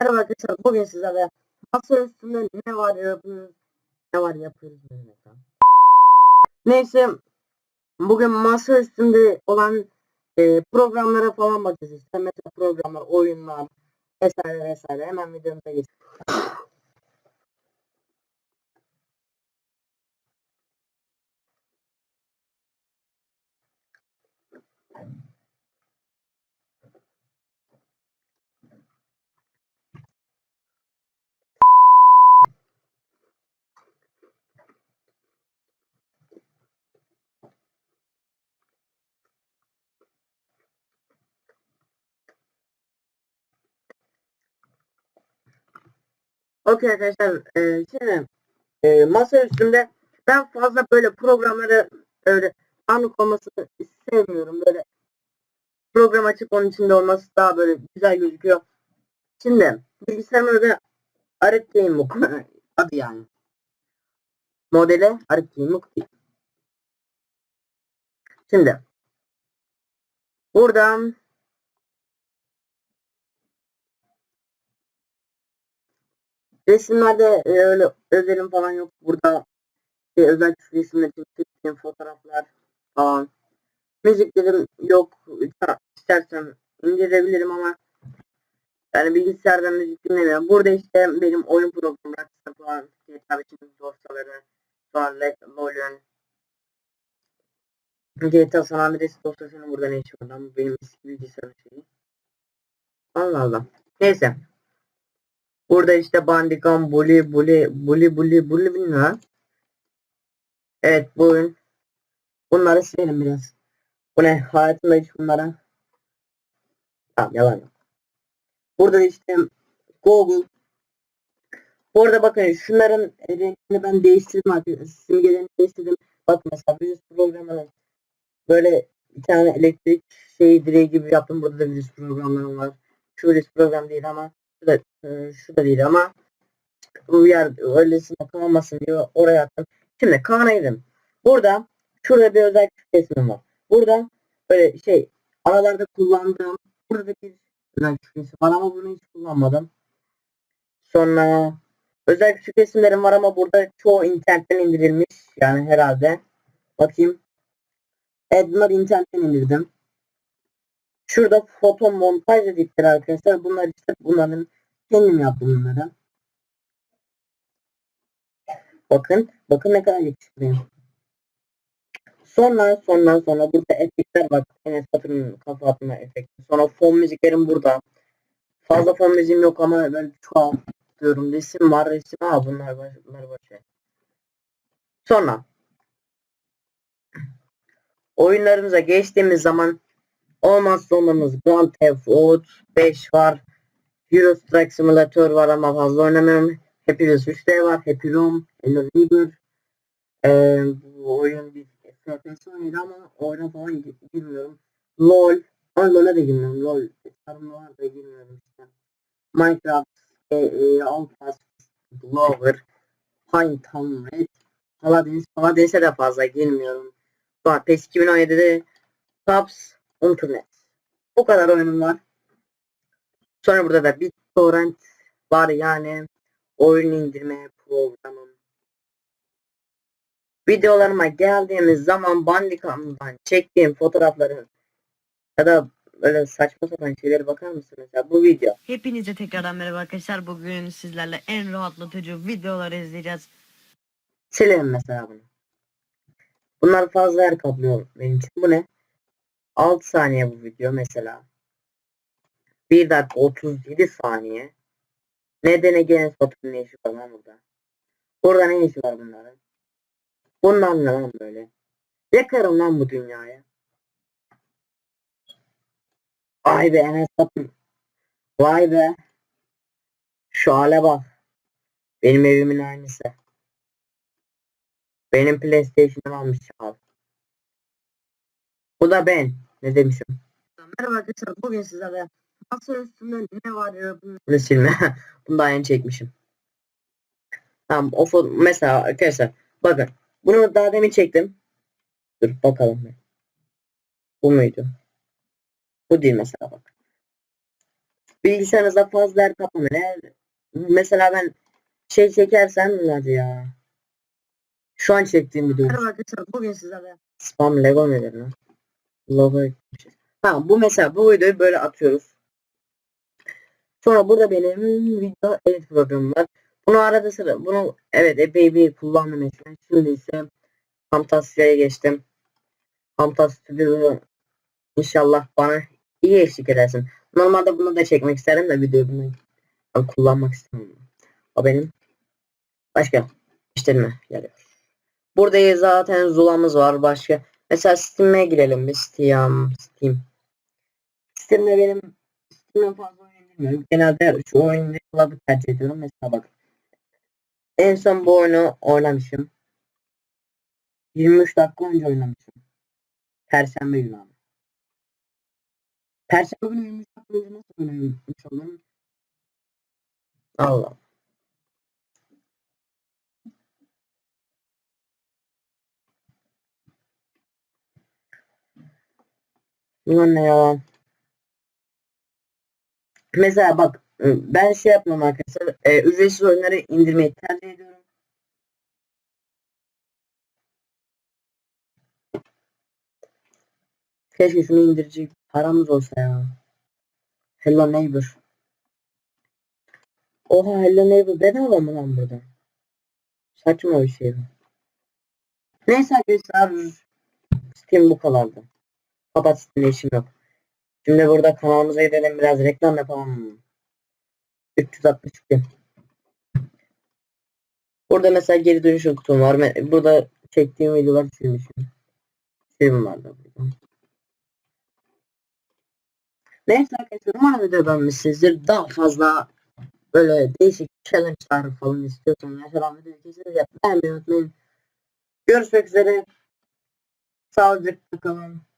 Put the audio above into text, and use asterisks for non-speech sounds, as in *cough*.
Merhaba arkadaşlar bugün sizlerle masa üstünde ne var yapıyoruz ne var yapıyoruz lan? Neyse bugün masa üstünde olan e, programlara falan bakacağız işte mesela programlar oyunlar vesaire vesaire hemen videomuza geçelim. Okey arkadaşlar e, şimdi e, masa üstünde ben fazla böyle programları öyle anlık olmasını sevmiyorum böyle program açık onun içinde olması daha böyle güzel gözüküyor. Şimdi bilgisayarımda da Arif Gamebook *laughs* adı yani. Modeli Arif Gamebook değil. Şimdi buradan resimlerde e, öyle özelim falan yok. Burada e, özel resimler çektiğim fotoğraflar falan. Müziklerim yok. Ha, İstersem indirebilirim ama yani bilgisayardan müzik dinlemiyorum. Burada işte benim oyun programı Rockstar falan GTA 5'in dosyaları sonra LoL'ün GTA San Andreas dosyasının burada ne işi var lan? Bu Benim eski bilgisayarım şeyi. Allah Allah. Neyse. Burada işte Bandicam, Bully, Bully, Bully, Bully, Bully bilmiyorum. Evet bu oyun. Bunları silelim biraz. Bu ne? Hayatımda hiç bunlara. Tamam yalan yok. Burada da işte Google. Bu arada bakın şunların renkini ben değiştirdim arkadaşlar. Simgelerini değiştirdim. Bak mesela virüs programının böyle bir tane elektrik şey direği gibi yaptım. Burada da virüs programlarım var. Şu virüs program değil ama şu da, şu da değil ama bu yer öylesine kalmasın diye oraya attım. Şimdi Kaan'a girdim. Burada şurada bir özel resmim var. Burada böyle şey aralarda kullandığım burada da bir özel resim var ama bunu hiç kullanmadım. Sonra özel küçük resimlerim var ama burada çoğu internetten indirilmiş yani herhalde. Bakayım. Evet bunları internetten indirdim. Şurada foto montaj dedikleri arkadaşlar. Bunlar işte bunların kendim yaptım bunları. Bakın. Bakın ne kadar yakışıklıyım. Sonra sonra sonra burada efektler var. Enes Batur'un kafa atma efekti. Sonra fon müziklerim burada. Fazla fon müziğim yok ama ben çoğaltıyorum. Resim var resim. Aa bunlar baş, bunlar boş ver. Sonra oyunlarımıza geçtiğimiz zaman olmazsa olmamız Grand Theft Auto 5 var. Euro Truck Simulator var ama fazla oynamıyorum. Happy Wheels 3D var. Happy Room, Hello Neighbor. Ee, bu oyun bir FPS oyunu ama oyuna falan gi- girmiyorum. LOL. Ama LOL'a da girmiyorum. LOL. Sarımlı var da girmiyorum işte. Minecraft. E, e. Blower. Pine Town Red. Paladins. Paladins'e de fazla girmiyorum. Sonra PES 2017'de Tops. Internet. Bu kadar oyunum var. Sonra burada da BitTorrent var yani oyun indirme programım. Videolarıma geldiğimiz zaman Bandicam'dan çektiğim fotoğrafların ya da böyle saçma sapan şeylere bakar mısınız? Mesela bu video. Hepinize tekrardan merhaba arkadaşlar. Bugün sizlerle en rahatlatıcı videoları izleyeceğiz. Silelim mesela bunu. Bunlar fazla yer kaplıyor benim için. Bu ne? 6 saniye bu video mesela. 1 dakika 37 saniye. Nedene gene satın ne işi var lan burada? Burada ne işi var bunların? Bundan ne lan böyle? Yakarım lan bu dünyaya. Ay be Enes Batur. Vay be. Şu hale bak. Benim evimin aynısı. Benim PlayStation'ım almış al. Bu da ben. Ne demişim? Merhaba arkadaşlar. Bugün sizlerle masa üstünde ne var ya bunu silme. *laughs* Bunu daha yeni çekmişim. Tamam o mesela arkadaşlar bakın bunu daha demin çektim. Dur bakalım. bir. Bu muydu? Bu değil mesela bak. bilgisayarınızda fazla yer kaplamayın. Eğer mesela ben şey çekersem hadi ya. Şu an çektiğim video. Merhaba arkadaşlar bugün sizlerle spam Lego nedir lan? Logo eklemişiz. Ha bu mesela bu videoyu böyle atıyoruz. Sonra burada benim video edit programım var. Bunu arada sıra bunu evet epey bir kullandım eskiden. Şimdi ise Camtasia'ya geçtim. Camtasia Studio'yu inşallah bana iyi eşlik edersin. Normalde bunu da çekmek isterim de videoyu bunu ben kullanmak istemiyorum. O benim başka işlerime yarıyor. Burada zaten Zula'mız var başka. Mesela Steam'e girelim bir Steam. Steam. Steam'de benim Steam'e fazla oynayamıyorum. Genelde şu oyunu Club'ı tercih ediyorum. Mesela bak. En son bu oyunu oynamışım. 23 dakika önce oynamışım. Perşembe günü abi. Perşembe günü 23 dakika önce nasıl oynamış olurum? Allah. Ulan ya? Mesela bak ben şey yapmam arkadaşlar. E, ücretsiz oyunları indirmeyi tercih ediyorum. Keşke şunu indirecek paramız olsa ya. Hello Neighbor. Oha Hello Neighbor bedava mı lan burada? Saçma bir şey bu. Neyse arkadaşlar. Steam bu kadardı. Steam'de işim yok. Şimdi burada kanalımıza gidelim biraz reklam yapalım. 362. Burada mesela geri dönüşüm kutum var. Burada çektiğim videolar silmişim. Film var da burada. Neyse arkadaşlar umarım video beğenmişsinizdir. Daha fazla böyle değişik challenge'lar falan istiyorsanız aşağıdan videoyu kesinlikle beğenmeyi unutmayın. Görüşmek üzere. Sağlıcakla kalın.